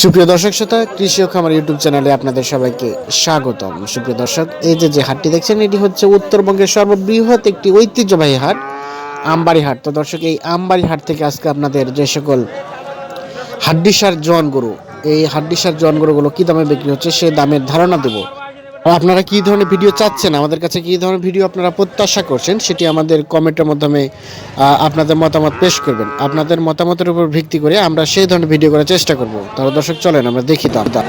সুপ্রিয় দর্শক শ্রোতা, কৃষি ও খামার ইউটিউব চ্যানেলে আপনাদের সবাইকে স্বাগতম। সুপ্রিয় দর্শক, এই যে যে হাটটি দেখছেন, এটি হচ্ছে উত্তরবঙ্গের সর্ববৃহৎ একটি ঐতিহ্যবাহী হাট, আমবাড়ি হাট। তো দর্শক, এই আমবাড়ি হাট থেকে আজকে আপনাদের যে সকল হাড্ডিসার জোয়ান গরু, এই হাড্ডিসার জোয়ান গরুগুলো কী দামে বিক্রি হচ্ছে সে দামের ধারণা দেব। আপনারা কি ধরনের ভিডিও চাচ্ছেন? আমাদের কাছে কি ধরনের ভিডিও আপনারা প্রত্যাশা করছেন? সেটি আমাদের কমেন্টের মাধ্যমে আপনাদের মতামত পেশ করবেন। আপনাদের মতামতের উপর ভিত্তি করে আমরা সেই ধরনের ভিডিও করার চেষ্টা করব। তাহলে দর্শক চলেন আমরা দেখি দাম দাম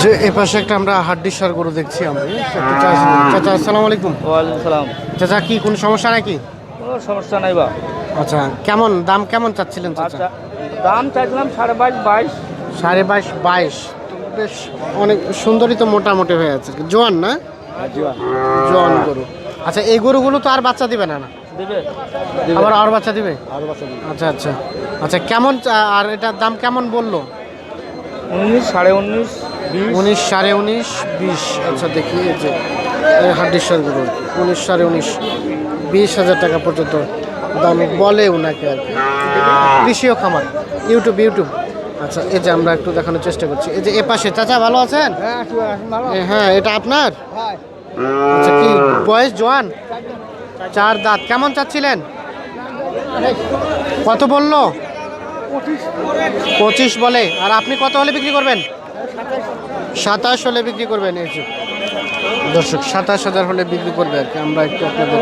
যে এ পাশে একটা আমরা হাড্ডিসার গরু দেখছি আমরা একটু চাচা- চাচা আসসালামু আলাইকুম। ওয়ালাইকুম সালাম। চাচা কি কোনো সমস্যা নাকি? কোনো সমস্যা নাই বা। আচ্ছা কেমন দাম কেমন চাচ্ছিলেন চাচা? আচ্ছা দাম চাইছিলাম সাড়ে বাইশ বাইশ। সাড়ে বাইশ বাইশ। তো বেশ অনেক সুন্দরই তো মোটামুটি হয়ে আছে। জোয়ান না? জোয়ান। গরু। আচ্ছা এই গরুগুলো তো আর বাচ্চা দিবে না না? দেবে। আবার আর বাচ্চা দিবে? আচ্ছা আচ্ছা। আচ্ছা কেমন আর এটার দাম কেমন বলল? উনিশ সাড়ে উনিশ উনিশ সাড়ে উনিশ বিশ। আচ্ছা দেখি এই যে হাড্ডিসার গরু। উনিশ সাড়ে উনিশ বিশ হাজার টাকা পর্যন্ত দাম বলে ওনাকে আর কি। কৃষি ও খামার। YouTube YouTube. আচ্ছা এই যে আমরা একটু দেখানোর চেষ্টা করছি। এই যে এ পাশে চাচা ভালো আছেন? হ্যাঁ এটা আপনার? আচ্ছা কি বয়স জোয়ান? চার দাঁত। কেমন চাচ্ছিলেন? কত বলল? পঁচিশ। বলে। আর আপনি কত হলে বিক্রি করবেন? সাতাশ হলে বিক্রি করবেন এই যে। দর্শক সাতাশ হাজার হলে বিক্রি করবে আর কি। আমরা একটু আপনাদের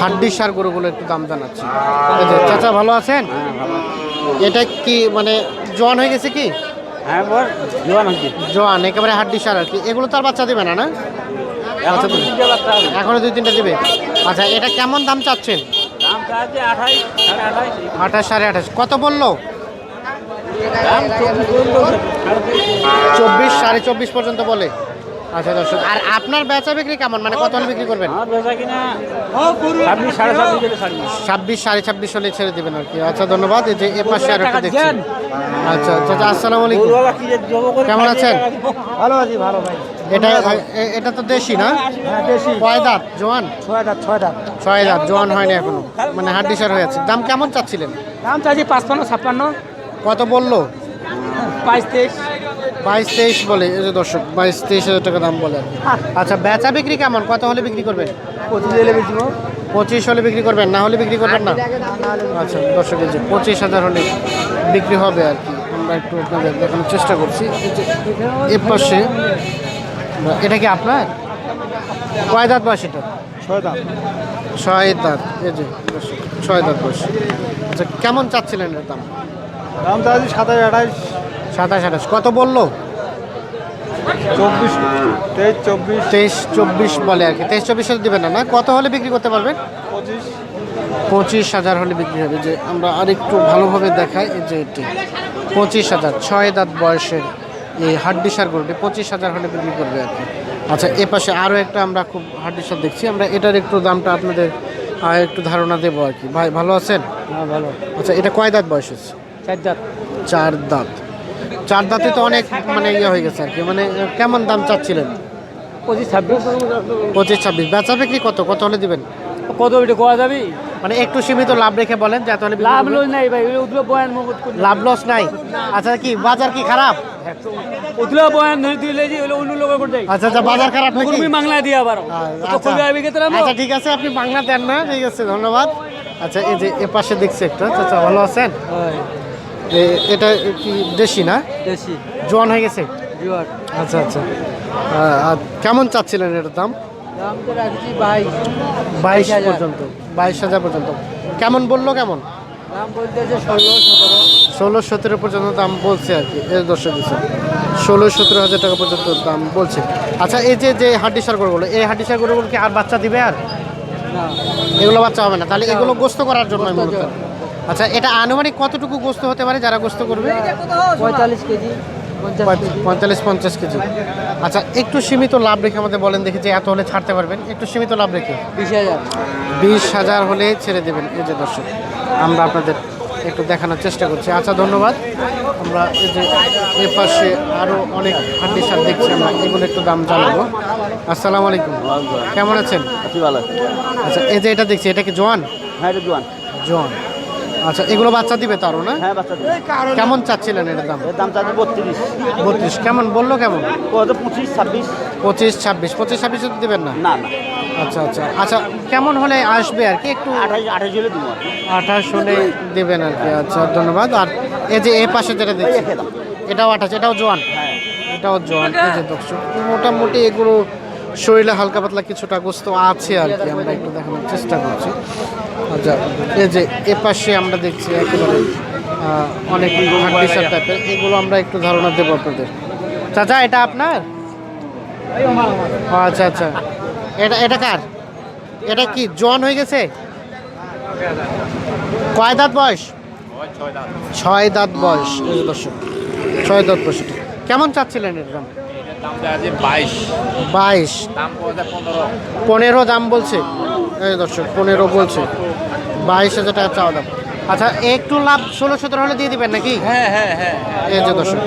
হাড্ডি সার গরুগুলো একটু দাম জানাচ্ছি। চাচা ভালো আছেন? এটা কি মানে জোয়ান হয়ে গেছে কি? হ্যাঁ বল জোয়ান হচ্ছে জোয়ান একেবারে হাড্ডি সার আর কি? এগুলো তো আর বাচ্চা দেবে না না? এখন দুই তিনটা দিবে? আচ্ছা এটা কেমন দাম চাচ্ছেন? আঠাশ সাড়ে আঠাশ। কত বলল। চব্বিশ সাড়ে চব্বিশ পর্যন্ত বলে। আচ্ছা দর্শক আর আপনার বেচা বিক্রি কেমন? মানে কত হলে বিক্রি করবেন? ছাব্বিশ সাড়ে ছাব্বিশ হলে সাড়ে ছাব্বিশ হলে ছেড়ে দেবেন আর কি। আচ্ছা ধন্যবাদ। এই যে এ পাশে আর একটা টাকা দেখছি। দেন। আচ্ছা আচ্ছা আসসালামু আলাইকুম। কেমন আছেন? ভালো আছি ভালো ভাই। এটা এ- এটা তো দেশি না? হ্যাঁ দেশি। কয় দাঁত? জোয়ান? ছয় দাঁত ছয় দাঁত। ছয় দাঁত জোয়ান হয়নি এখনও। মানে হাড্ডিসার হয়ে আছে। দাম কেমন চাচ্ছিলেন? দাম চাইছি পাঁচপান্ন ছাপ্পান্ন। কত বলল? বাইশ তেইশ। বাইশ তেইশ বলে এই যে দর্শক বাইশ তেইশ হাজার টাকা দাম বলে আর আচ্ছা বেচা বিক্রি কেমন? কত হলে বিক্রি করবেন? পঁচিশ এলে বেচব পঁচিশ হলে বিক্রি করবেন না হলে বিক্রি করবেন না? আচ্ছা দর্শক যে পঁচিশ হাজার হলে বিক্রি হবে আর কি। আমরা একটু আপনাদের দেখানোর চেষ্টা করছি। এই যে এ পাশে এটা কি আপনার? কয় দাঁত বয়স এটা? ছয় দাম ছয় দাঁত এই যে ছয় দাঁত বয়স। আচ্ছা কেমন চাচ্ছিলেন এর দাম? দাম চাইছি সাতাশ আঠাইশ সাতাশ আঠাশ। কত বলল? চব্বিশ। তেইশ চব্বিশ। তেইশ চব্বিশ বলে আর কি। তেইশ চব্বিশ দেবেন না না? কত হলে বিক্রি করতে পারবেন? পঁচিশ। পঁচিশ হাজার হলে বিক্রি হবে। যে আমরা আরেকটু ভালোভাবে দেখাই এই যে এটি। পঁচিশ হাজার ছয় দাঁত বয়সের এই হাড্ডিসার গরুটি পঁচিশ হাজার হলে বিক্রি করবে আর কি। আচ্ছা এ পাশে আরও একটা আমরা খুব হাড্ডিসার দেখছি। আমরা এটার একটু দামটা আপনাদের একটু ধারণা দেবো আর কি। ভাই ভালো আছেন? হ্যাঁ ভালো। আচ্ছা এটা কয় দাঁত বয়স হচ্ছে? চার দাঁত। চার দাঁত। চার দাঁতে তো অনেক মানে ইয়ে হয়ে গেছে আর কি। মানে কেমন দাম চাচ্ছিলেন? পঁচিশ ছাব্বিশ। পঁচিশ ছাব্বিশ। বেচা বিক্রি কত? কত হলে দিবেন? কত ওইটা কোয়া যাবি? মানে একটু সীমিত লাভ রেখে বলেন যাতে হলে বিক্রি লাভ লস নাই ভাই ওগুলো বয়ান লাভ লস নাই? আচ্ছা কি বাজার কি খারাপ? ওগুলো বয়ান ধরে দিলে যে ওগুলো অন্য লোকের করে আচ্ছা আচ্ছা বাজার খারাপ নাকি? মুরবি মাংলা দিয়ে আবার। আচ্ছা। গেতে আচ্ছা। ঠিক আছে আপনি বাংলা দেন না ঠিক আছে ধন্যবাদ। আচ্ছা এই যে এ পাশে দেখছি একটা আচ্ছা আচ্ছা ভালো আছেন? এটা কি দেশি না? দেশি। জোয়ান হয়ে গেছে? জুয়ার আচ্ছা আচ্ছা। আর কেমন চাচ্ছিলেন এটার দাম? দাম তো রাখছি বাইশ। হাজার। পর্যন্ত। বাইশ হাজার পর্যন্ত। কেমন বলল কেমন? দাম বলতেছে ষোলো সতেরো। ষোলো সতেরো পর্যন্ত দাম বলছে আর কি এর দর্শক দিচ্ছে। ষোলো সতেরো হাজার টাকা পর্যন্ত দাম বলছে। আচ্ছা এই যে যে হাড্ডি হাড্ডিসার গরুগুলো এই হাড্ডি হাড্ডিসার গরুগুলো কি আর বাচ্চা দিবে আর? এগুলো বাচ্চা হবে না। তাহলে এগুলো গোস্ত করার জন্য মূলত। আচ্ছা এটা আনুমানিক কতটুকু গোস্ত হতে পারে যারা গোস্ত করবে? পঁয়তাল্লিশ কেজি পঞ্চাশ কেজি। পঁয়তাল্লিশ পঞ্চাশ কেজি। আচ্ছা একটু সীমিত লাভ রেখে আমাদের বলেন দেখি যে এত হলে ছাড়তে পারবেন। একটু সীমিত লাভ রেখে। বিশ হাজার। বিশ হাজার হলে ছেড়ে দেবেন। এই যে দর্শক আমরা আপনাদের একটু দেখানোর চেষ্টা করছি। আচ্ছা ধন্যবাদ। আমরা এই যে এ পাশে আরও অনেক হাড্ডি সার দেখছি আমরা এগুলো একটু দাম জানাব। আসসালামু আলাইকুম। কেমন আছেন? আচ্ছা এই যে এটা দেখছি এটা কি জোয়ান? হ্যাঁ এটা জোয়ান। জোয়ান। আচ্ছা এগুলো বাচ্চা দিবে তো আরও না? হ্যাঁ বাচ্চা দিবে। কেমন চাচ্ছিলেন এটার দাম? এর দাম চাচ্ছে বত্রিশ। বত্রিশ কেমন? বলল কেমন? কত পঁচিশ ছাব্বিশ। পঁচিশ ছাব্বিশ পঁচিশ ছাব্বিশে তো দিবেন না? না না। আচ্ছা আচ্ছা আচ্ছা কেমন হলে আসবে আর কি? একটু আঠাশ আঠাশ হলে দিব। আঠাশ হলে দেবেন আর কি আচ্ছা ধন্যবাদ। আর এই যে এ পাশে যেটা দেখছি। এটাও আঠাশ এটাও জোয়ান? এটাও জোয়ান এই যে দর্শক মোটামুটি এগুলো শরীরে হালকা পাতলা কিছুটা গোস্ত আছে আর কি, আমরা একটু দেখানোর চেষ্টা করছি। আচ্ছা এই যে এ পাশে আমরা দেখছি একেবারে অনেক টাইপের এগুলো আমরা একটু ধারণা দেবো আপনাদের। চাচা, এটা আপনার? আচ্ছা আচ্ছা। এটা এটা কার? এটা কি জন হয়ে গেছে? কয় দাঁত বয়স? ছয় দাঁত বয়স। ছয় দাঁত বয়স কেমন চাচ্ছিলেন এর দাম বাইশ। বাইশ। পনেরো। দাম বলছে। এই দর্শক পনেরো বলছে। বাইশ হাজার টাকা চাওয়া দাম। আচ্ছা একটু লাভ ষোলো সতেরো হলে দিয়ে দিবেন নাকি? হ্যাঁ হ্যাঁ হ্যাঁ। এই যে দর্শক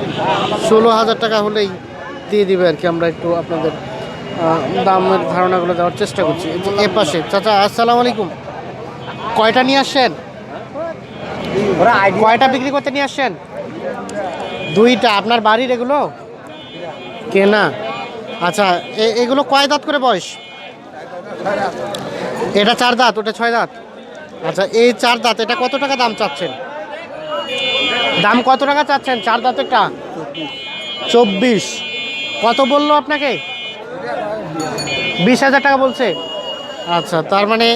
ষোলো হাজার টাকা হলেই দিয়ে দিবে আর কি। আমরা একটু আপনাদের দামের ধারণাগুলো দেওয়ার চেষ্টা করছি। যে এ পাশে চাচা আসসালামু আলাইকুম। কয়টা নিয়ে আসছেন? কয়টা বিক্রি করতে নিয়ে আসছেন? দুইটা। আপনার বাড়ির এগুলো? কেনা আচ্ছা এগুলো কয় দাঁত করে বয়স? এটা চার দাঁত ওটা ছয় দাঁত। আচ্ছা এই চার দাঁত এটা কত টাকা দাম চাচ্ছেন? দাম কত টাকা চাচ্ছেন? চার দাঁতেরটা চব্বিশ। কত বলল আপনাকে? বিশ হাজার টাকা বলছে। আচ্ছা তার মানে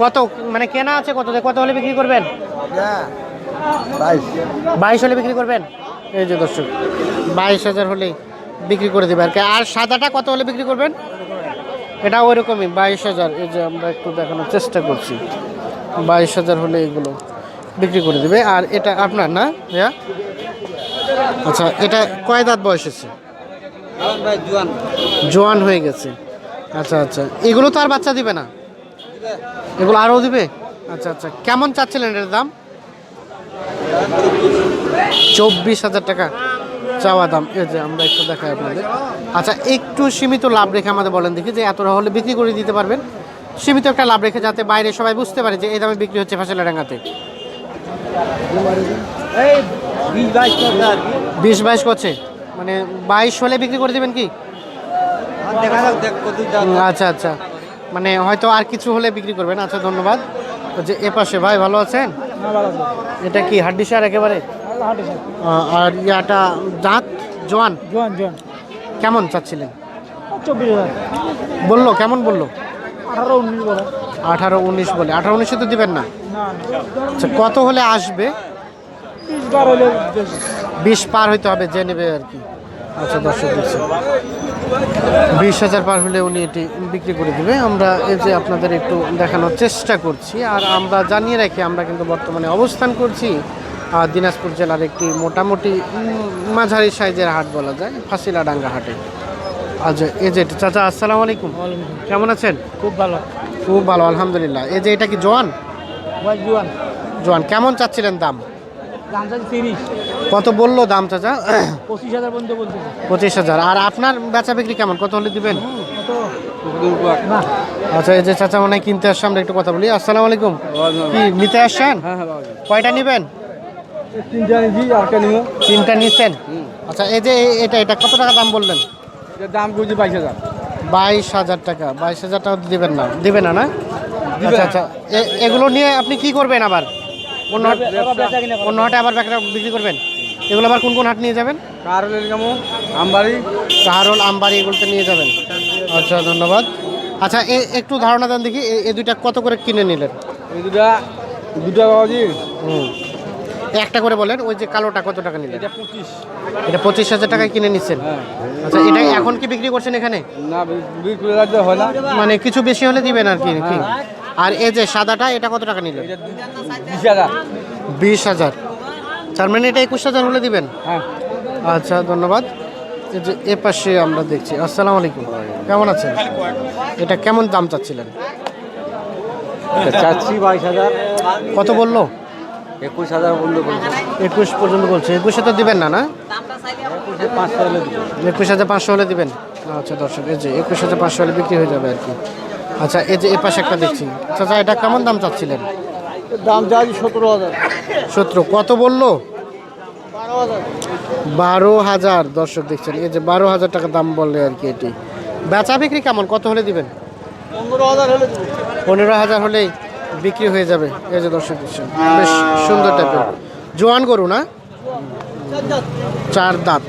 কত মানে কেনা আছে কত? কত হলে বিক্রি করবেন? বাইশ। হলে বিক্রি করবেন? এই যে দর্শক বাইশ হাজার হলে বিক্রি করে দেবে আর কি। আর সাদাটা কত হলে বিক্রি করবেন? এটা ওইরকমই, বাইশ হাজার। এই যে আমরা একটু দেখানোর চেষ্টা করছি। বাইশ হাজার হলে এগুলো বিক্রি করে দেবে। আর এটা আপনার না, ভাইয়া? আচ্ছা এটা কয় দাঁত বয়স হয়েছে? জোয়ান হয়ে গেছে। আচ্ছা আচ্ছা। এগুলো তো আর বাচ্চা দিবে না? এগুলো আরও দিবে? আচ্ছা আচ্ছা। কেমন চাচ্ছিলেন এটার দাম? চব্বিশ হাজার টাকা। চাওয়া দাম এই যে আমরা একটু দেখাই আপনাদের। আচ্ছা একটু সীমিত লাভ রেখে আমাদের বলেন দেখি যে এত হলে বিক্রি করে দিতে পারবেন। সীমিত একটা লাভ রেখে যাতে বাইরে সবাই বুঝতে পারে যে এই দামে বিক্রি হচ্ছে ফাঁসেলা ডাঙ্গাতে এই বিশ বাইশ করছে? মানে বাইশ হলে বিক্রি করে দেবেন কি? আচ্ছা আচ্ছা। মানে হয়তো আর কিছু হলে বিক্রি করবেন। আচ্ছা ধন্যবাদ। যে এ পাশে ভাই ভালো আছেন? এটা কি হাড্ডি সার একেবারে? আর ইয়াটা দাঁত জোয়ান? জোয়ান জোয়ান। কেমন চাচ্ছিলেন? চব্বিশ হাজার। বলল কেমন বলল? আঠারো উনিশ বলে। আঠারো উনিশ বলে। আঠারো উনিশে তো দিবেন না? আচ্ছা কত হলে আসবে? বিশ পার হইতে হবে যে নেবে আর কি। আচ্ছা দর্শক দিচ্ছে বিশ হাজার পার হলে উনি এটি বিক্রি করে দেবে। আমরা এই যে আপনাদের একটু দেখানোর চেষ্টা করছি আর আমরা জানিয়ে রাখি আমরা কিন্তু বর্তমানে অবস্থান করছি দিনাজপুর জেলার একটি মোটামুটি মাঝারি সাইজের হাট বলা যায় ফাঁসিলাডাঙ্গা হাটে। আচ্ছা এই যে চাচা আসসালামু আলাইকুম। কেমন আছেন? খুব ভালো। খুব ভালো আলহামদুলিল্লাহ। এই যে এটা কি জোয়ান? জোয়ান। জোয়ান। কেমন চাচ্ছিলেন দাম? কত বলল দাম চাচা? পঁচিশ হাজার পর্যন্ত পঁচিশ হাজার। আর আপনার বেচা বিক্রি কেমন? কত হলে দিবেন? আচ্ছা এই যে চাচা মনে হয় কিনতে আসছে আমরা একটু কথা বলি। আসসালামু আলাইকুম। কি নিতে আসছেন? হ্যাঁ হ্যাঁ কয়টা নেবেন? তিনটা নিয়েছি আটটা নিব। তিনটা নিচ্ছেন আচ্ছা এই যে এটা এটা কত টাকা দাম বললেন? এটার দাম করছি বাইশ হাজার। বাইশ হাজার টাকা। বাইশ হাজার টাকা দিবেন না। দিবেন না না? আচ্ছা আচ্ছা। এ- এগুলো নিয়ে আপনি কি করবেন আবার? অন্য অন্য হাটে আবার বিক্রি করবেন? এগুলো আবার কোন কোন হাট নিয়ে যাবেন? কেমন আমবাড়ি। কাহারল আমবাড়ি এগুলোতে নিয়ে যাবেন। আচ্ছা ধন্যবাদ। আচ্ছা একটু ধারণা দেন দেখি এই দুইটা কত করে কিনে নিলেন? এই দুটা দুটা বাবাজি হুম। একটা করে বলেন ওই যে কালোটা কত টাকা নিলেন? এটা পঁচিশ। এটা পঁচিশ হাজার টাকায় কিনে নিচ্ছেন? হ্যাঁ। আচ্ছা এটা এখন কি বিক্রি করছেন এখানে? না বিক্রি করতে হয় না। মানে কিছু বেশি হলে দিবেন আর কি কি? আর এই যে সাদাটা এটা কত টাকা নিলেন? এটা বিশ হাজার। বিশ হাজার। তার মানে এটা একুশ হাজার হলে দিবেন? হ্যাঁ। আচ্ছা ধন্যবাদ। এই যে এ পাশে আমরা দেখছি। আসসালামু আলাইকুম। কেমন আছেন? এটা কেমন দাম চাচ্ছিলেন? চাচ্ছি বাইশ হাজার। কত বলল? একুশ হাজার বন্ধ করছি একুশ পর্যন্ত বলছে। একুশে তো দিবেন না না? একুশ হাজার পাঁচশো হলে দিবেন? আচ্ছা দর্শক এই যে একুশ হাজার পাঁচশো হলে বিক্রি হয়ে যাবে আর কি। আচ্ছা এই যে এ পাশে একটা দেখছি। আচ্ছা এটা কেমন দাম চাচ্ছিলেন? দাম চাই সতেরো হাজার। সতেরো। কত বলল? বারো হাজার। বারো হাজার। দর্শক দেখছেন এই যে বারো হাজার টাকা দাম বললে আর কি এটি। বেচা বিক্রি কেমন? কত হলে দিবেন? পনেরো হাজার হলে পনেরো হাজার হলেই বিক্রি হয়ে যাবে। এই যে দর্শক বেশ সুন্দর টাইপের জোয়ান গরু না? চার দাঁত।